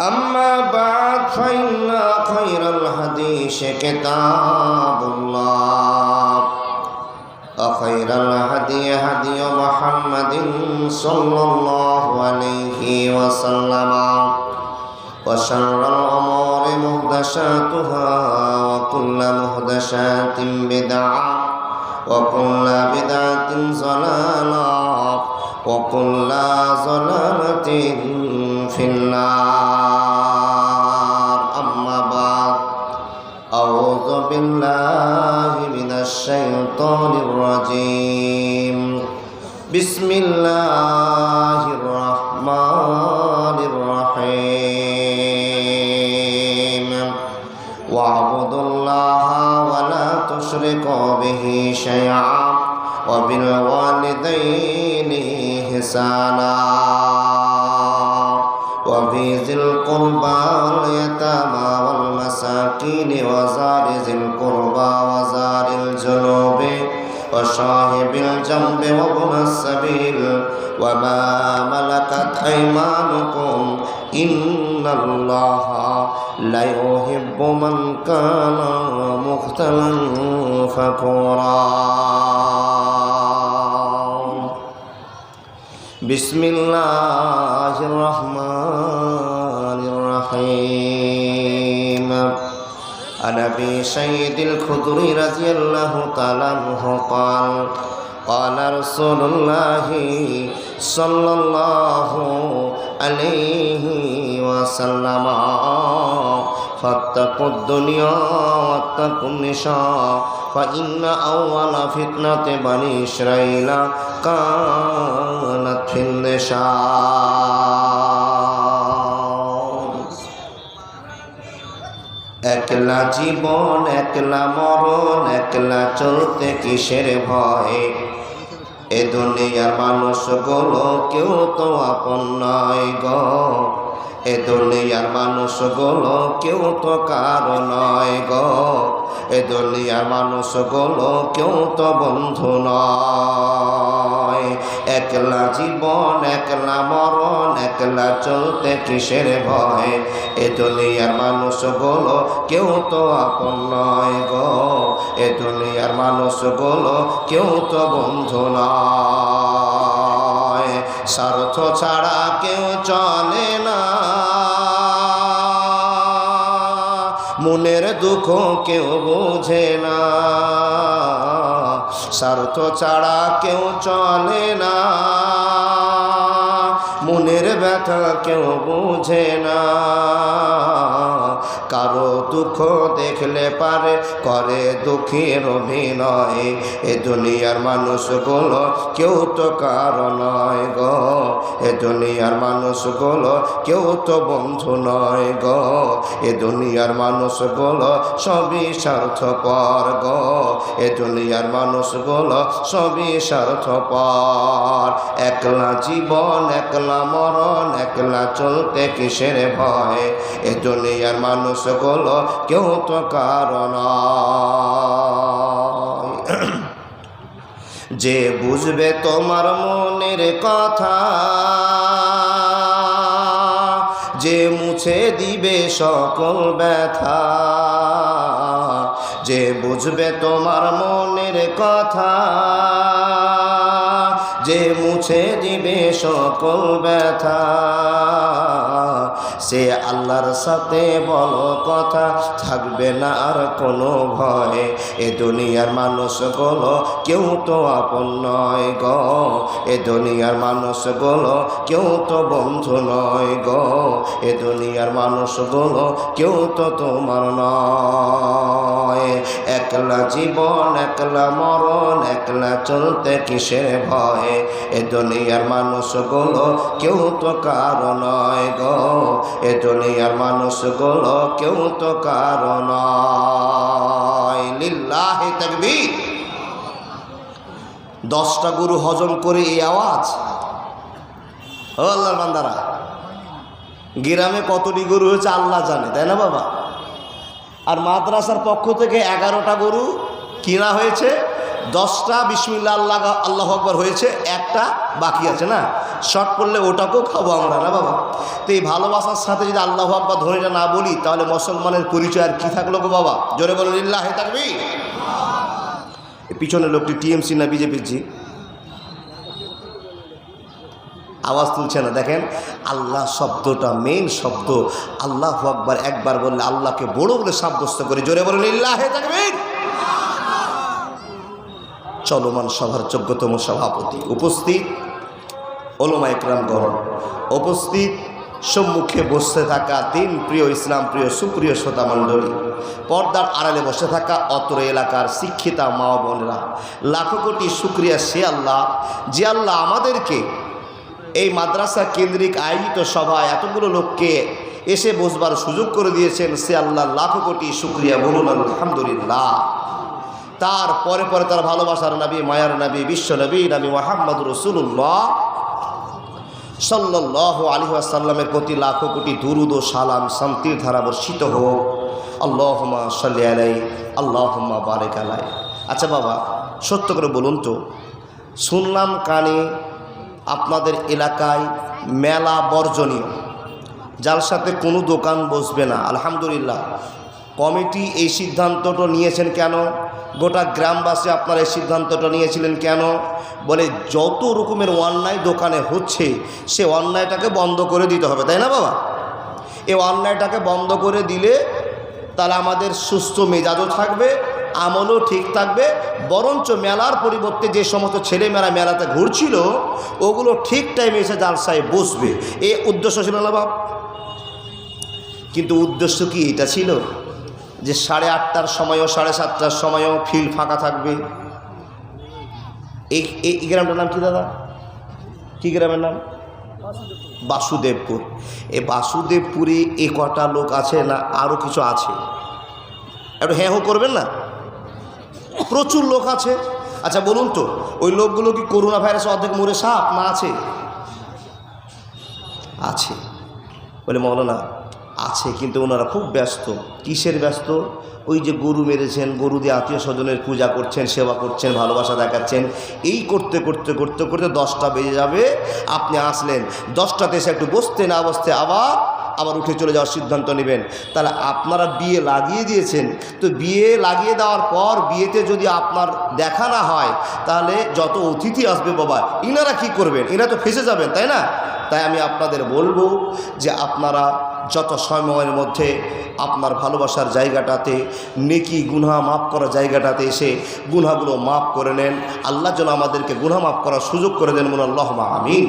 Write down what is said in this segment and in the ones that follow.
أما بعد فإن خير الحديث كتاب الله وخير الهدي هدي محمد صلى الله عليه وسلم وشر الأمور مهدشاتها وكل مهدشات بدعة وكل بدعة ضلالة وكل ضلالة في النار أما بعد أعوذ بالله من الشيطان الرجيم بسم الله الرحمن الرحيم واعبدوا الله ولا تشركوا به شيئا وبالوالدين إحسانا القربى واليتامى والمساكين وزار ذي القربى وزار الجنوب وصاحب الجنب وابن السبيل وما ملكت أيمانكم إن الله لا يحب من كان مختلا فكورا بسم الله الرحمن الرحيم عن ابي سيد الخدري رضي الله تعالى عنه قال قال رسول الله صلى الله عليه وسلم فاتقوا الدنيا واتقوا النساء فإن أول فتنة بني إسرائيل كانت في النساء একলা জীবন, একলা মরণ, একলা চলতে কিসের ভয়ে? এ দুনিয়ার মানুষগুলো কেউ তো আপন নয় গ। এ দুনিয়ার মানুষগুলো কেউ তো কারও নয় গো। এ দুনিয়ার মানুষগুলো কেউ তো বন্ধু নয়। একলা জীবন, একলা মরণ, একলা চলতে কিসের ভয়? এ দুনিয়ার মানুষগুলো কেউ তো আপন নয় গো। এ দুনিয়ার মানুষগুলো কেউ তো বন্ধু নয়। স্বার্থ ছাড়া কেউ চলে না মনের দুঃখ কেউ বোঝে না। স্বার্থ ছাড়া কেউ চলে না। মনের ব্যথা কেউ বোঝে না। কারও দুঃখ দেখলে পারে, করে দুঃখের অভিনয়। এ দুনিয়ার মানুষগুলো কেউ তো কারও নয় গো। এ দুনিয়ার মানুষগুলো কেউ তো বন্ধু নয় গো। এ দুনিয়ার মানুষগুলো সবই স্বার্থপর গো। এ দুনিয়ার মানুষগুলো সবই স্বার্থপর। একলা জীবন একলা মরণ একলা চলতে কিসের ভয়? এ দুনিয়ার মানুষগুলো কেউ তো কারণ যে বুঝবে তোমার মনের কথা, যে মুছে দিবে সকল ব্যথা, যে বুঝবে তোমার মনের কথা যে মুছে দিবে সকল ব্যথা। সে আল্লাহর সাথে বলো কথা, থাকবে না আর কোনো ভয়। এ দুনিয়ার মানুষগুলো কেউ তো আপন নয় গ। এ দুনিয়ার মানুষগুলো কেউ তো বন্ধু নয় গ। এ দুনিয়ার মানুষগুলো কেউ তো তোমার নয়। একলা জীবন, একলা মরণ, একলা চলতে কিসের ভয়? এ দুনিয়ার মানুষগুলো কেউ তো কারও নয় গো। এ দুনিয়ার মানুষগুলো কেউ তো কারও নয়। লিল্লাহি তাকবীর। দশটা গরু হজম করে এই আওয়াজ। ও আল্লাহর বান্দারা, গ্রামে কতটি গরু হয়েছে আল্লাহ জানে, তাই না বাবা? আর মাদ্রাসার পক্ষ থেকে এগারোটা গরু কিনা হয়েছে? দশটা বিসমিল্লা আল্লাহ আল্লাহ আকবর হয়েছে, একটা বাকি আছে না? শর্ট পড়লে ওটাকেও খাব আমরা না বাবা? তো এই ভালোবাসার সাথে যদি আল্লাহ আকবর ধনীটা না বলি, তাহলে মুসলমানের পরিচয় আর কী থাকল গো বাবা? জোরে বলুন ইল্লাহ হে থাকবি পিছনের লোকটি টিএমসি না বিজেপির জি? আওয়াজ তুলছে না, দেখেন? আল্লাহ শব্দটা মেন শব্দ। আল্লাহ আকবার একবার বললে আল্লাহকে বড় বলে সাব্যস্ত করে। জোরে বলুন ইল্লাহে থাকবেন চলমান সভার যোগ্যতম সভাপতি উপস্থিত ওলমা একরাম গরম উপস্থিত, সম্মুখে বসে থাকা দিন প্রিয় ইসলাম প্রিয় সুপ্রিয় শ্রোতা মণ্ডলী, পর্দার আড়ালে বসে থাকা অত্র এলাকার শিক্ষিতা মা বোনেরা, লাখো কোটি শুক্রিয়া সে আল্লাহ যে আল্লাহ আমাদেরকে এই মাদ্রাসা কেন্দ্রিক আয়োজিত সভায় এতগুলো লোককে এসে বসবার সুযোগ করে দিয়েছেন, সে আল্লাহ লাখো কোটি শুক্রিয়া বলুন, আলহামদুলিল্লাহ। তার পরে পরে তার ভালোবাসার নবী, মায়ার নবী, বিশ্ব নবী নবী মোহাম্মদ রসুল্লাহ সাল্লাহ আলী আসাল্লামের প্রতি লাখো কোটি দুরুদ ও সালাম শান্তির ধারা বর্ষিত হোক। আল্লাহমা সাল্লি আলাই আল্লাহমা বারেক আলাই আচ্ছা বাবা, সত্য করে বলুন তো, শুনলাম কানে আপনাদের এলাকায় মেলা বর্জনীয়, যার সাথে কোনো দোকান বসবে না। আলহামদুলিল্লাহ। কমিটি এই সিদ্ধান্তটা নিয়েছেন কেন? গোটা গ্রামবাসী আপনারা এই সিদ্ধান্তটা নিয়েছিলেন কেন? বলে যত রকমের অন্যায় দোকানে হচ্ছে, সে অন্যায়টাকে বন্ধ করে দিতে হবে, তাই না বাবা? এই অন্যায়টাকে বন্ধ করে দিলে তাহলে আমাদের সুস্থ মেজাজও থাকবে, আমলও ঠিক থাকবে, বরঞ্চ মেলার পরিবর্তে যে সমস্ত ছেলেমেয়েরা মেলাতে ঘুরছিল, ওগুলো ঠিক টাইমে এসে জালসায় বসবে। এ উদ্দেশ্য ছিল না বাপ? কিন্তু উদ্দেশ্য কি এটা ছিল? যে সাড়ে আটটার সময়ও, সাড়ে সাতটার সময়ও ফিল্ড ফাঁকা থাকবে। এই এই গ্রামটার নাম কি দাদা? কি গ্রামের নাম? বাসুদেবপুর। এ বাসুদেবপুরে এ কটা লোক আছে না আরও কিছু আছে? একটু হ্যাঁ হো করবেন না? প্রচুর লোক আছে। আচ্ছা বলুন তো, ওই লোকগুলো কি করোনা ভাইরাস অর্ধেক মরে সাপ না আছে? আছে। বলে মৌলানা আছে, কিন্তু ওনারা খুব ব্যস্ত। কিসের ব্যস্ত? ওই যে গরু মেরেছেন, গরু দিয়ে আত্মীয় স্বজনের পূজা করছেন, সেবা করছেন, ভালোবাসা দেখাচ্ছেন, এই করতে করতে করতে করতে দশটা বেজে যাবে। আপনি আসলেন, দশটাতে এসে একটু বসতে, না বসতে আবার আবার উঠে চলে যাওয়ার সিদ্ধান্ত নেবেন। তাহলে আপনারা বিয়ে লাগিয়ে দিয়েছেন। তো বিয়ে লাগিয়ে দেওয়ার পর বিয়েতে যদি আপনার দেখা না হয়, তাহলে যত অতিথি আসবে বাবা, ইনারা কি করবেন? এরা তো ফেসে যাবেন, তাই না? তাই আমি আপনাদের বলব যে আপনারা যত সময়ের মধ্যে আপনার ভালোবাসার জায়গাটাতে, নেকি গুনহা মাফ করার জায়গাটাতে এসে গুনহাগুলো মাফ করে নেন। আল্লাহ যেন আমাদেরকে গুনহা মাফ করার সুযোগ করে দেন মনে আল্লাহ আমিন।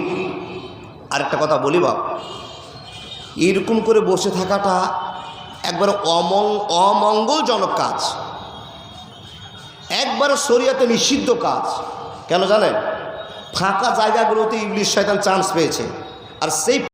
আরেকটা কথা বলি বাপ, এরকম করে বসে থাকাটা একবার অমং, অমঙ্গলজনক কাজ। একবারে শরিয়াতে নিষিদ্ধ কাজ। কেন জানেন? ফাঁকা জায়গাগুলোতে ইংলিশ শয়তান চান্স পেয়েছে। আর সেই